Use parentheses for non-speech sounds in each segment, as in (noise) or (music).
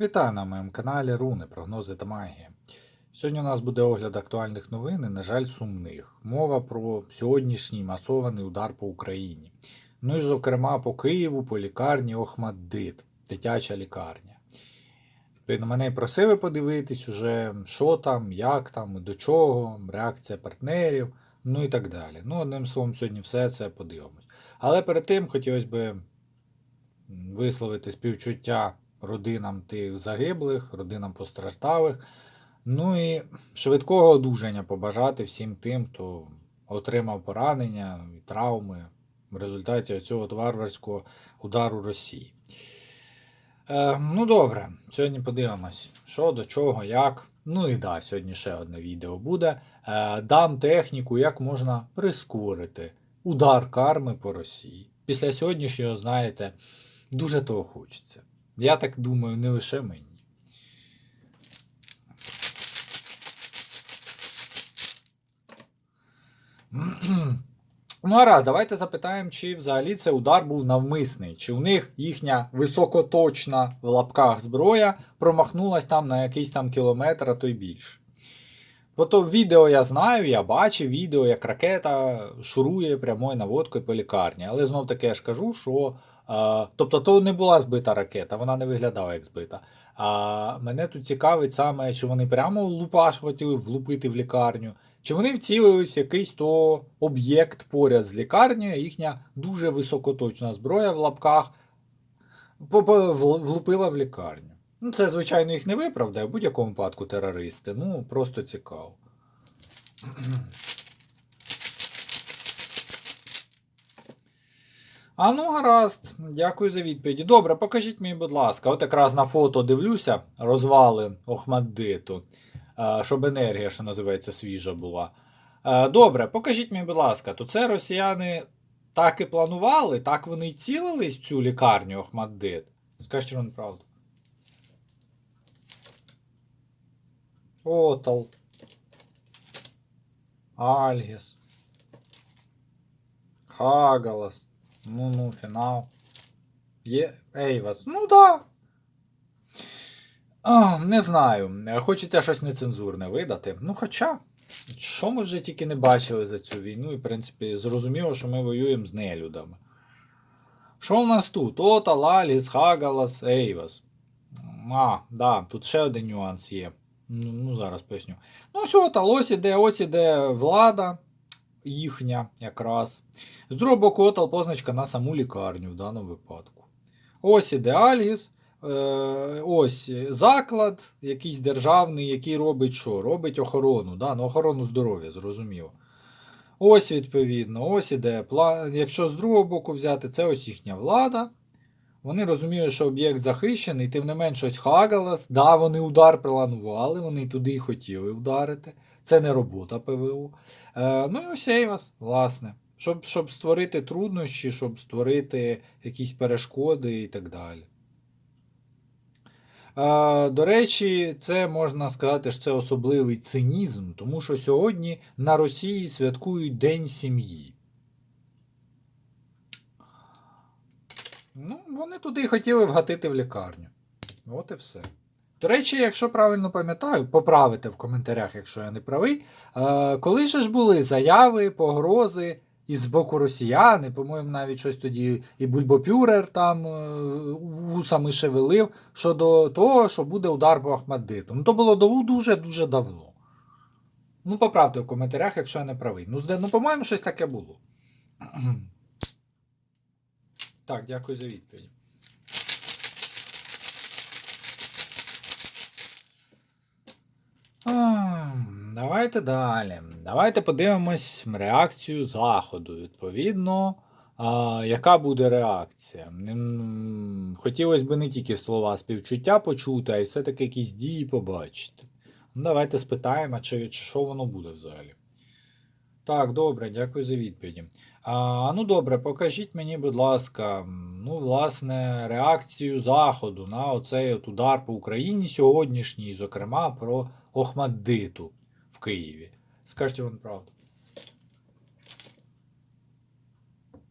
Вітаю на моєму каналі Руни, прогнози та магія. Сьогодні у нас буде огляд актуальних новин і, на жаль, сумних. Мова про сьогоднішній масований удар по Україні. Ну і, зокрема, по Києву, по лікарні Охмаддит, дитяча лікарня. Відповідно, мене просили подивитись уже, що там, як там, до чого, реакція партнерів, ну і так далі. Ну, одним словом, сьогодні все це подивимось. Але перед тим хотілося б висловити співчуття родинам тих загиблих, родинам постраждалих. Ну і швидкого одужання побажати всім тим, хто отримав поранення і травми в результаті цього варварського удару Росії. Е, ну добре, сьогодні подивимось, що до чого, як. Ну і да, сьогодні ще одне відео буде. Е, дам техніку, як можна прискорити удар карми по Росії. Після сьогоднішнього, знаєте, дуже того хочеться. Я так думаю, не лише мені. Ну, раз, давайте запитаємо, чи взагалі це удар був навмисний, чи у них їхня високоточна в лапках зброя промахнулась там на якийсь там кілометр, а то й більше. Бо то відео я знаю, я бачив відео, як ракета шурує прямою наводкою по лікарні. Але знов таки я ж кажу, що. Тобто то не була збита ракета, вона не виглядала як збита. А мене тут цікавить саме, чи вони прямо лупаш хотіли влупити в лікарню, чи вони вцілились в якийсь то об'єкт поряд з лікарнею, їхня дуже високоточна зброя в лапках влупила в лікарню. Ну, це, звичайно, їх не виправдає, в будь-якому випадку терористи. Ну, просто цікаво. А ну, гаразд, дякую за відповіді. Добре, покажіть мені, будь ласка, от якраз на фото дивлюся, розвали Охмаддиту, щоб енергія, що називається, свіжа була. Добре, покажіть мені, будь ласка, то це росіяни так і планували, так вони й цілились цю лікарню Охмаддит? Скажіть вам правду. Отал. Альгіс. Хагалас. Ну, ну, фінал. Є. Ейвас. Ну да. О, не знаю. Хочеться щось нецензурне видати. Ну, хоча, що ми вже тільки не бачили за цю війну, і, в принципі, зрозуміло, що ми воюємо з нелюдами. Що у нас тут? Ота, Лаліс, Хагалас, Ейвас. А, да, тут ще один нюанс є. Ну, ну зараз поясню. Ну, ось от, ось іде, ось іде влада їхня якраз. З другого боку, отал позначка на саму лікарню в даному випадку. Ось іде Альгіс. Е, ось заклад, якийсь державний, який робить що? Робить охорону. да? ну, Охорону здоров'я, зрозуміло. Ось, відповідно, ось іде. Якщо з другого боку взяти, це ось їхня влада. Вони розуміють, що об'єкт захищений, тим не менш ось Хагалас. Да, вони удар планували, вони туди і хотіли вдарити. Це не робота ПВО. Е, Ну і ось Ейвас, власне. Щоб щоб створити труднощі, щоб створити якісь перешкоди і так далі. Е, До речі, це можна сказати, що це особливий цинізм, тому що сьогодні на Росії святкують День сім'ї. Ну, вони туди хотіли вгатити в лікарню. От і все. До речі, якщо правильно пам'ятаю, поправите в коментарях, якщо я не правий. Е, коли ж були заяви, погрози із боку росіян, і, по-моєму, навіть щось тоді і Бульбопюрер там е, вусами шевелив щодо того, що буде удар по Ахмаддиту. Ну, то було дуже-дуже давно. Ну, поправте в коментарях, якщо я не правий. Ну, ну по-моєму, щось таке було. (clears throat) Так, дякую за відповідь. Давайте далі. Давайте подивимось реакцію Заходу. Відповідно, а, яка буде реакція? Хотілося б не тільки слова співчуття почути, а й все-таки якісь дії побачити. Ну, Давайте спитаємо, чи, чи що воно буде взагалі. Так, добре, дякую за відповіді. А, Ну добре, покажіть мені, будь ласка, ну, власне, реакцію Заходу на оцей от удар по Україні сьогоднішній, зокрема, про Охмаддиту в Києві. Скажіть вам правду.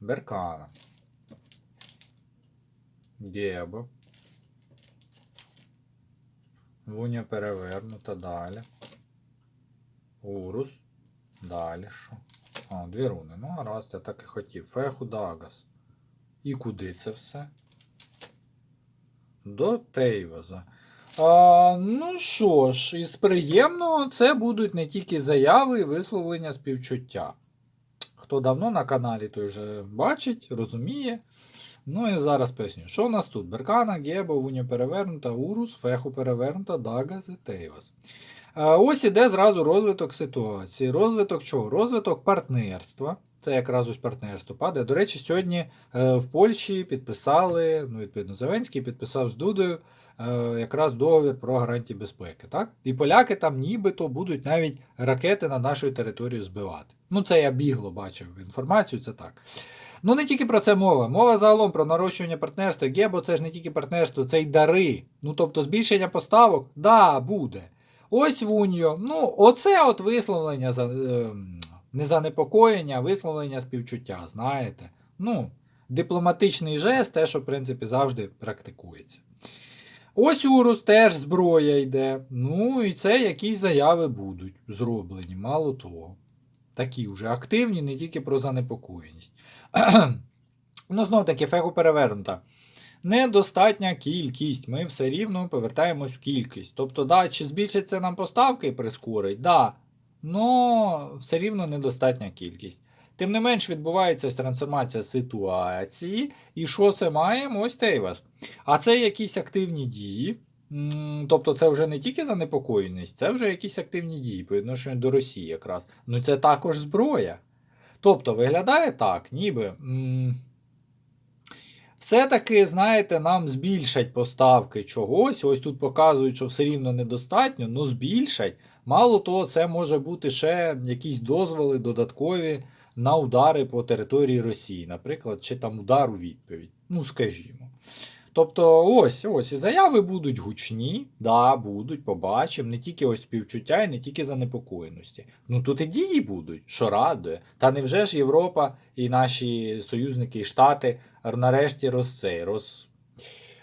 Беркана. Дєбо. Вуня перевернута, далі. Урус. Далі що? О, дві руни. Ну, гаразд, я так і хотів. Феху Дагас. І куди це все? До Тейваза. А, ну що ж, із приємного це будуть не тільки заяви і висловлення співчуття. Хто давно на каналі, той вже бачить, розуміє. Ну і зараз поясню. Що у нас тут? Беркана, Гебо, Вуня перевернута, Урус, Феху перевернута, Дагас і Тейвас. Ось іде зразу розвиток ситуації. Розвиток чого? Розвиток партнерства. Це якраз ось партнерство падає. До речі, сьогодні е, в Польщі підписали, ну, відповідно, Зеленський підписав з Дудою якраз договір про гарантії безпеки. Так? І поляки там нібито будуть навіть ракети на нашу територію збивати. Ну, це я бігло бачив інформацію, це так. Ну, не тільки про це мова. Мова загалом про нарощування партнерства. Гебо це ж не тільки партнерство, це й дари. Ну, тобто збільшення поставок, да, буде. Ось Вуньо. Ну, оце от висловлення за, е, не занепокоєння, а висловлення співчуття, знаєте. Ну, дипломатичний жест, те, що, в принципі, завжди практикується. Ось Урус теж зброя йде. Ну, і це якісь заяви будуть зроблені, мало того. Такі вже активні, не тільки про занепокоєність. (clears throat) ну, знов таки, фегу перевернута. Недостатня кількість. Ми все рівно повертаємось в кількість. Тобто, да, чи збільшиться нам поставки прискорить? Да. Но все рівно недостатня кількість. Тим не менш, відбувається трансформація ситуації. І що це маємо? Ось Тейвас. А це якісь активні дії. Тобто це вже не тільки занепокоєність, це вже якісь активні дії по відношенню до Росії якраз. Ну це також зброя. Тобто, виглядає так, ніби. Все-таки, знаєте, нам збільшать поставки чогось. Ось тут показують, що все рівно недостатньо, ну збільшать. Мало того, це може бути ще якісь дозволи додаткові на удари по території Росії, наприклад, чи там удар у відповідь. Ну, скажімо. Тобто, ось ось і заяви будуть гучні, да, будуть, побачимо. Не тільки ось співчуття і не тільки занепокоєності. Ну тут і дії будуть, що радує. Та невже ж Європа і наші союзники, і Штати нарешті роз, цей, роз,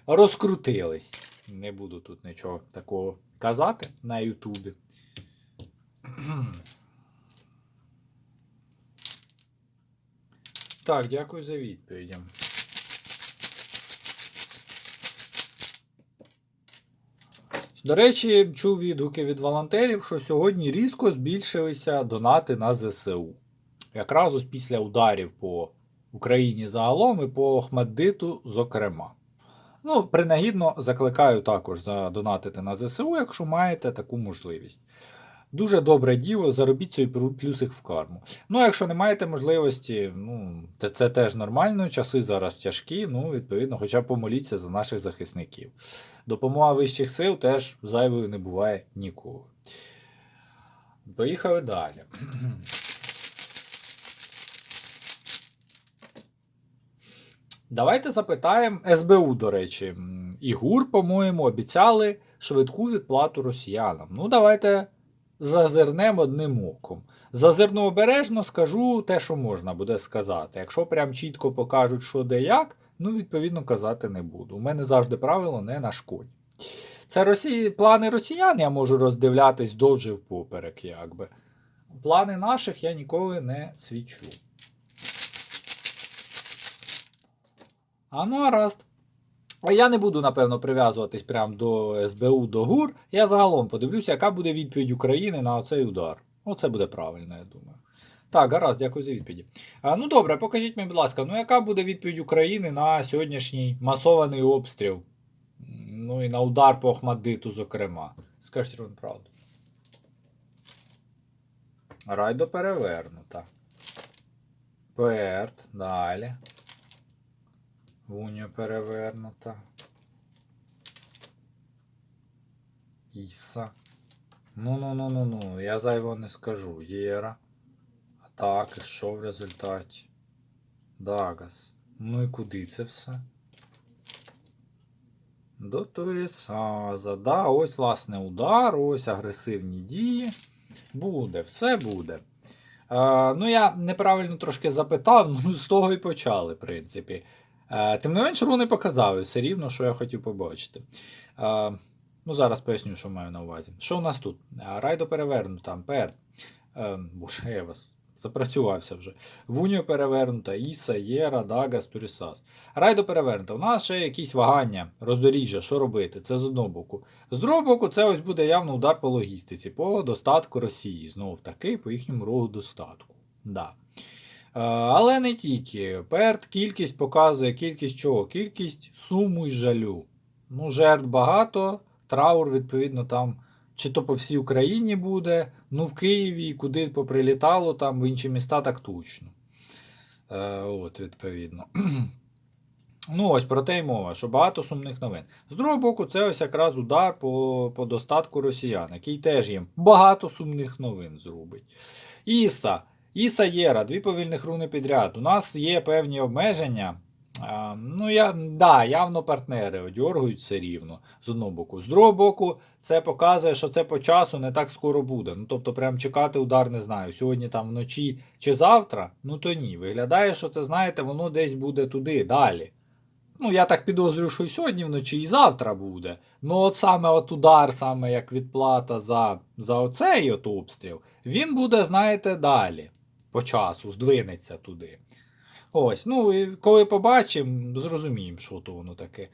розкрутились. Не буду тут нічого такого казати на Ютубі. Так, дякую за відповіді. До речі, чув відгуки від волонтерів, що сьогодні різко збільшилися донати на ЗСУ. Якраз ось після ударів по Україні загалом і по Охмаддиту, зокрема. Ну, принагідно закликаю також задонатити на ЗСУ, якщо маєте таку можливість. Дуже добре діло, заробіть собі плюсик в карму. Ну, а якщо не маєте можливості, ну, це, це теж нормально, часи зараз тяжкі, ну, відповідно, хоча б помоліться за наших захисників. Допомога вищих сил теж зайвою не буває ніколи. Поїхали далі. Давайте запитаємо СБУ, до речі. І ГУР, по-моєму, обіцяли швидку відплату росіянам. Ну, давайте зазирнемо одним оком. Зазирну обережно скажу те, що можна буде сказати. Якщо прям чітко покажуть, що де як, ну, відповідно, казати не буду. У мене завжди правило не нашкодь. Це росі... плани росіян я можу роздивлятись довже впоперек, якби. Плани наших я ніколи не свідчу. А ну гаразд. Я не буду, напевно, прив'язуватись прямо до СБУ, до ГУР. Я загалом подивлюся, яка буде відповідь України на оцей удар. Оце буде правильно, я думаю. Так, гаразд, дякую за відповіді. А, ну добре, покажіть мені, будь ласка, ну яка буде відповідь України на сьогоднішній масований обстріл? Ну і на удар по Охмаддиту, зокрема. Скажіть вам правду. Райдо перевернута. Перт, далі. Вуня перевернута. Іса. Ну ну ну ну ну. Я зайво не скажу. Єра. А так, і що в результаті? Дагас. Ну і куди це все? До Торісаза. Да, ось, власне, удар, ось агресивні дії. Буде, все буде. Е, ну, я неправильно трошки запитав, (laughs) ну з того і почали, в принципі. Е, тим не менш, руни показали все рівно, що я хотів побачити. Е, Ну, зараз поясню, що маю на увазі. Що у нас тут? Райдо перевернута, Ампер. Боже, я вас запрацювався вже. Вуньо перевернута, Іса, Єра, Дагас, Турісас. Райдо перевернута. У нас ще якісь вагання, роздоріжжя, що робити? Це з одного боку. З другого боку, це ось буде явно удар по логістиці, по достатку Росії. Знову таки, по їхньому рогу достатку. Да. Е, Але не тільки. Перт кількість показує кількість чого? Кількість суму і жалю. Ну, жертв багато, траур, відповідно, там чи то по всій Україні буде, ну в Києві, куди поприлітало, там в інші міста так точно. Е, от, відповідно. (clears throat) Ну, ось про те й мова, що багато сумних новин. З другого боку, це ось якраз удар по, по достатку росіян, який теж їм багато сумних новин зробить. Іса. Іса Єра, дві повільних руни підряд. У нас є певні обмеження. А, ну, я, да, явно партнери одьоргують все рівно з одного боку. З другого боку, це показує, що це по часу не так скоро буде. Ну, тобто, прям чекати удар не знаю. Сьогодні там вночі чи завтра, ну то ні. Виглядає, що це, знаєте, воно десь буде туди, далі. Ну, я так підозрюю, що і сьогодні вночі, і завтра буде. Ну, от саме от удар, саме як відплата за, за оцей от обстріл, він буде, знаєте, далі. По часу, здвинеться туди. Ось, ну і коли побачимо, зрозуміємо, що то воно таке.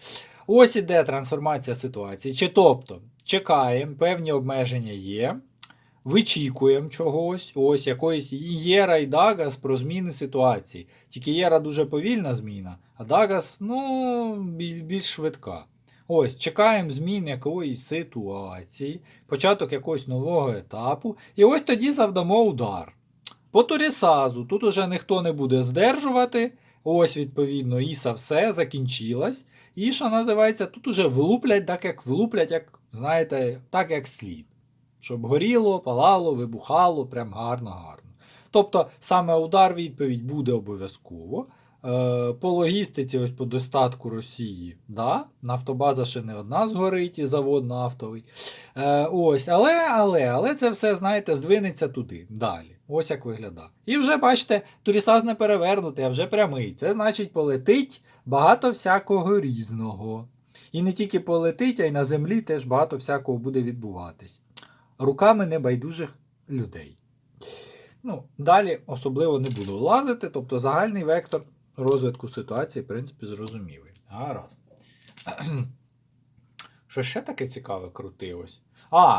Ось іде трансформація ситуації. Чи тобто, чекаємо, певні обмеження є, вичікуємо чогось, ось якоїсь Єра і Дагас про зміни ситуації. Тільки Єра дуже повільна зміна, а Дагас, ну, більш швидка. Ось, чекаємо змін якоїсь ситуації, початок якогось нового етапу, і ось тоді завдамо удар. По Турісазу тут уже ніхто не буде здержувати. Ось, відповідно, Іса все закінчилась. І що називається, тут уже влуплять так, як влуплять, як, знаєте, так, як слід. Щоб горіло, палало, вибухало, прям гарно-гарно. Тобто, саме удар відповідь буде обов'язково. Е, по логістиці, ось по достатку Росії, да, нафтобаза ще не одна згорить, і завод нафтовий. Е, ось, але, але, але це все, знаєте, здвинеться туди, далі. Ось як виглядає. І вже бачите, Турісаз не перевернутий, а вже прямий. Це значить полетить багато всякого різного. І не тільки полетить, а й на землі теж багато всякого буде відбуватись. Руками небайдужих людей. Ну, далі особливо не буду влазити, тобто загальний вектор розвитку ситуації, в принципі, зрозумілий. Гаразд. (clears throat) Що ще таке цікаве крутилось? А,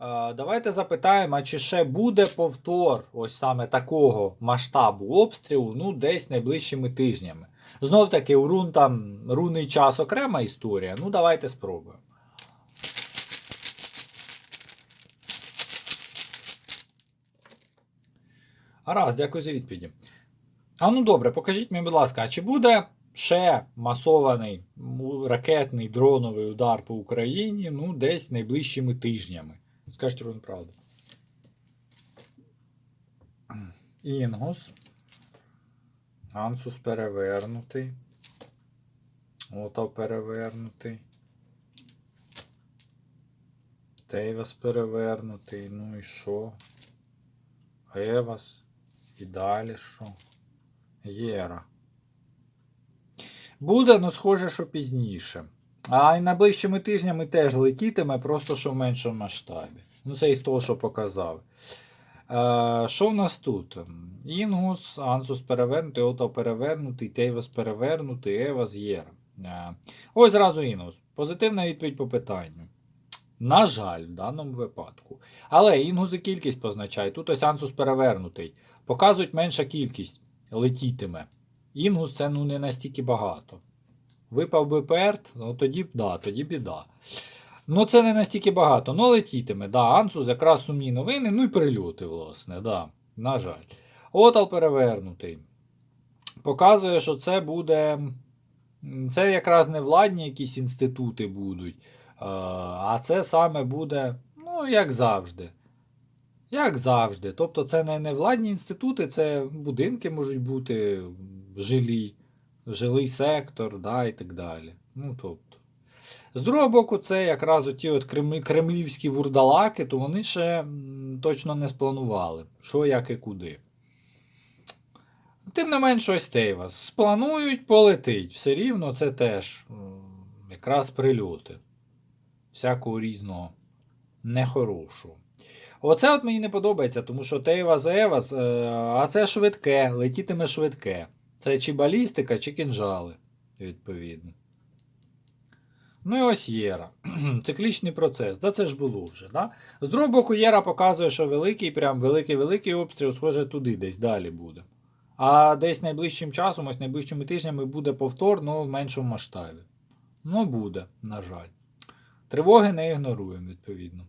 е, давайте запитаємо, а чи ще буде повтор ось саме такого масштабу обстрілу, ну, десь найближчими тижнями. Знов таки, у рун там рунний час окрема історія. Ну, давайте спробуємо. Гаразд, дякую за відповіді. А ну добре, покажіть мені, будь ласка, а чи буде ще масований ракетний дроновий удар по Україні ну, десь найближчими тижнями? Скажіть ровно правду. Інгус. Ансус перевернутий. Отав перевернутий. Тейвас перевернутий. Ну і що? Евас. І далі що? Єра. Буде, ну схоже, що пізніше. А й найближчими тижнями теж летітиме, просто що в меншому масштабі. Ну, це із того, що показав. Е, що в нас тут? Інгус, Ансус перевернутий, Ото перевернутий, Тейвас перевернутий, Евас Єра. Е, ось зразу Інгус. Позитивна відповідь по питанню. На жаль, в даному випадку. Але інгузи кількість позначає. Тут ось Ансус перевернутий. Показують менша кількість летітиме. Інгус це ну не настільки багато. Випав би перт, ну тоді да, тоді біда. Ну це не настільки багато, ну летітиме. Да, Ансус якраз сумні новини, ну і прильоти, власне, да, на жаль. Отал перевернутий. Показує, що це буде. Це якраз не владні якісь інститути будуть. А це саме буде, ну, як завжди. Як завжди. Тобто це не, не владні інститути, це будинки можуть бути жилі, жилий сектор, да, і так далі. Ну, тобто. З другого боку, це якраз оті от кремлівські вурдалаки, то вони ще точно не спланували, що, як і куди. Тим не менш, щось Тейвас. Спланують, полетить. Все рівно це теж якраз прильоти. всякого різного нехорошого. Оце от мені не подобається, тому що Тейвас Евас, е, а це швидке, летітиме швидке. Це чи балістика, чи кінжали, відповідно. Ну і ось Єра. (clears throat) Циклічний процес. Да це ж було вже. Да? З другого боку, Єра показує, що великий, прям великий-великий обстріл, схоже, туди десь далі буде. А десь найближчим часом, ось найближчими тижнями буде повтор, але в меншому масштабі. Ну, буде, на жаль. Тривоги не ігноруємо, відповідно.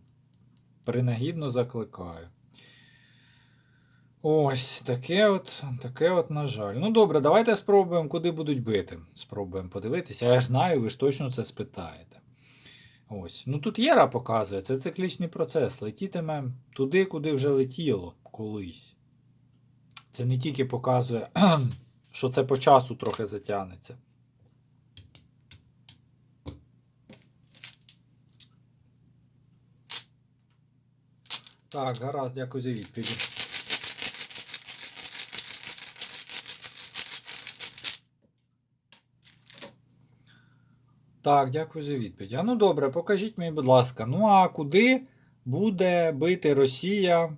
Принагідно закликаю. Ось, таке от, таке от, на жаль. Ну добре, давайте спробуємо, куди будуть бити. Спробуємо подивитися. Я ж знаю, ви ж точно це спитаєте. Ось. Ну тут Єра показує, це циклічний процес. Летітиме туди, куди вже летіло колись. Це не тільки показує, (clears throat) що це по часу трохи затягнеться. Так, гаразд, дякую за відповідь. Так, дякую за відповідь. А ну добре, покажіть мені, будь ласка, ну а куди буде бити Росія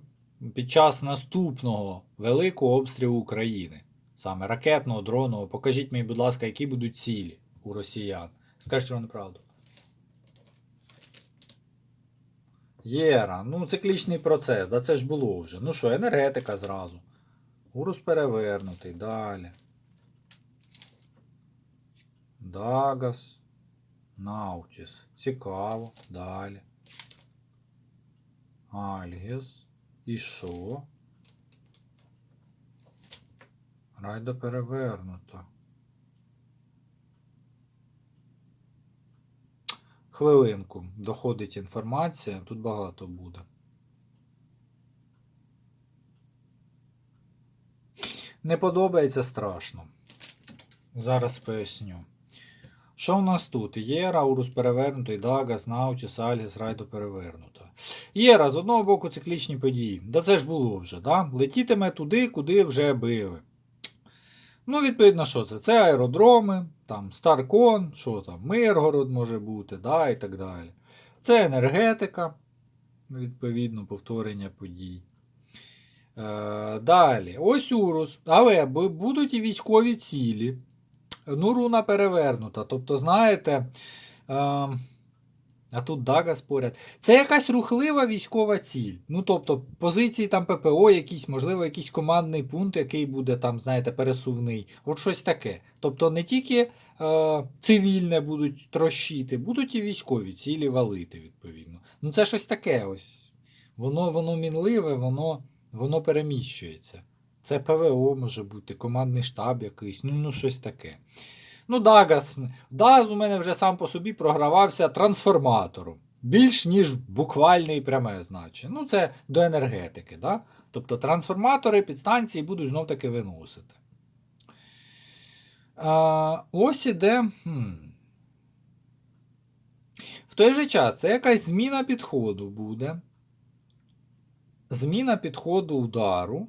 під час наступного великого обстрілу України? Саме ракетного, дронового. Покажіть мені, будь ласка, які будуть цілі у росіян. Скажіть вам неправду. Єра, ну циклічний процес, да це ж було вже. Ну що, енергетика зразу. Урус перевернутий, далі. Дагас. Наутіс. Цікаво. Далі. Альгіс. І що? Райда перевернута. Хвилинку. Доходить інформація. Тут багато буде. Не подобається страшно. Зараз поясню. Що в нас тут? Єра, Урус перевернутий, Дагас, Наутіс, Альгіс, Райдо перевернута. Єра, з одного боку, циклічні події. Да це ж було вже, да? Летітиме туди, куди вже били. Ну, відповідно, що це? Це аеродроми, там Старкон, що там, Миргород може бути, да, і так далі. Це енергетика, відповідно, повторення подій. Е, Далі, ось Урус. Але будуть і військові цілі. Ну, руна перевернута. Тобто, знаєте. Е, а тут Дага споряд. Це якась рухлива військова ціль. Ну, тобто, позиції там ППО, якісь, можливо, якийсь командний пункт, який буде там, знаєте, пересувний. От щось таке. Тобто не тільки е, цивільне будуть трощити, будуть і військові цілі валити, відповідно. Ну, це щось таке ось. Воно, воно мінливе, воно, воно переміщується. Це ПВО може бути, командний штаб якийсь, ну, ну щось таке. Ну, Дагас. Дагас у мене вже сам по собі програвався трансформатором. Більш ніж буквальне і пряме значення. Ну, це до енергетики. Да? Тобто трансформатори підстанції будуть знов таки виносити. А, ось іде. Хм. В той же час це якась зміна підходу буде. Зміна підходу удару.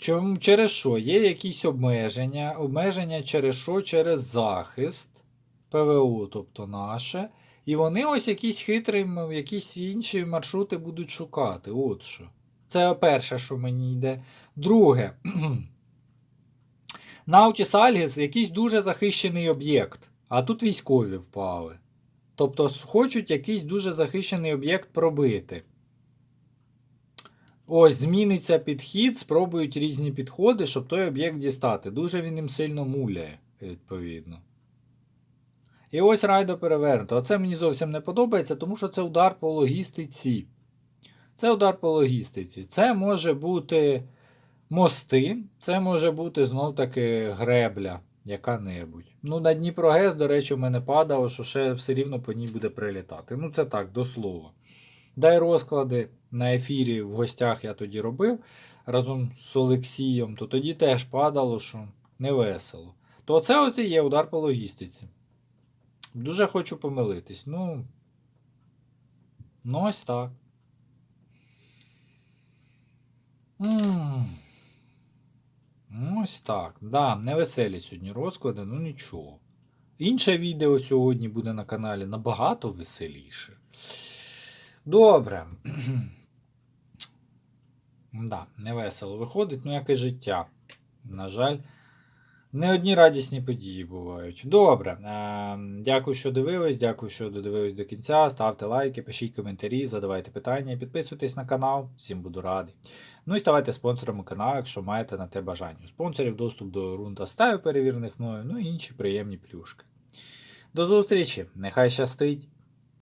Чому, через що? Є якісь обмеження. Обмеження через що? Через захист ПВО, тобто наше. І вони ось якісь хитрі, якісь інші маршрути будуть шукати. От що. Це перше, що мені йде. Друге. (clears throat) Наутіс Альгіс якийсь дуже захищений об'єкт, а тут військові впали. Тобто хочуть якийсь дуже захищений об'єкт пробити. Ось, зміниться підхід, спробують різні підходи, щоб той об'єкт дістати. Дуже він їм сильно муляє, відповідно. І ось райдо перевернуто. Оце мені зовсім не подобається, тому що це удар по логістиці. Це удар по логістиці. Це може бути мости, це може бути знов таки гребля яка-небудь. Ну, на Дніпро ГЕС, до речі, у мене падало, що ще все рівно по ній буде прилітати. Ну, це так, до слова. Дай розклади на ефірі в гостях я тоді робив разом з Олексієм, то тоді теж падало, що не весело. То це ось є удар по логістиці. Дуже хочу помилитись. Ну, ну ось так. Ну, Ось так. Да, невеселі сьогодні розклади, ну нічого. інше відео сьогодні буде на каналі набагато веселіше. Добре. (clears throat) да, не весело виходить, ну як і життя. На жаль, не одні радісні події бувають. Добре. Е, дякую, що дивились. Дякую, що додивились до кінця. Ставте лайки, пишіть коментарі, задавайте питання, підписуйтесь на канал. Всім буду радий. Ну і ставайте спонсорами каналу, якщо маєте на те бажання. Спонсорів доступ до рунда стаю перевірених мною, ну і інші приємні плюшки. До зустрічі! Нехай щастить!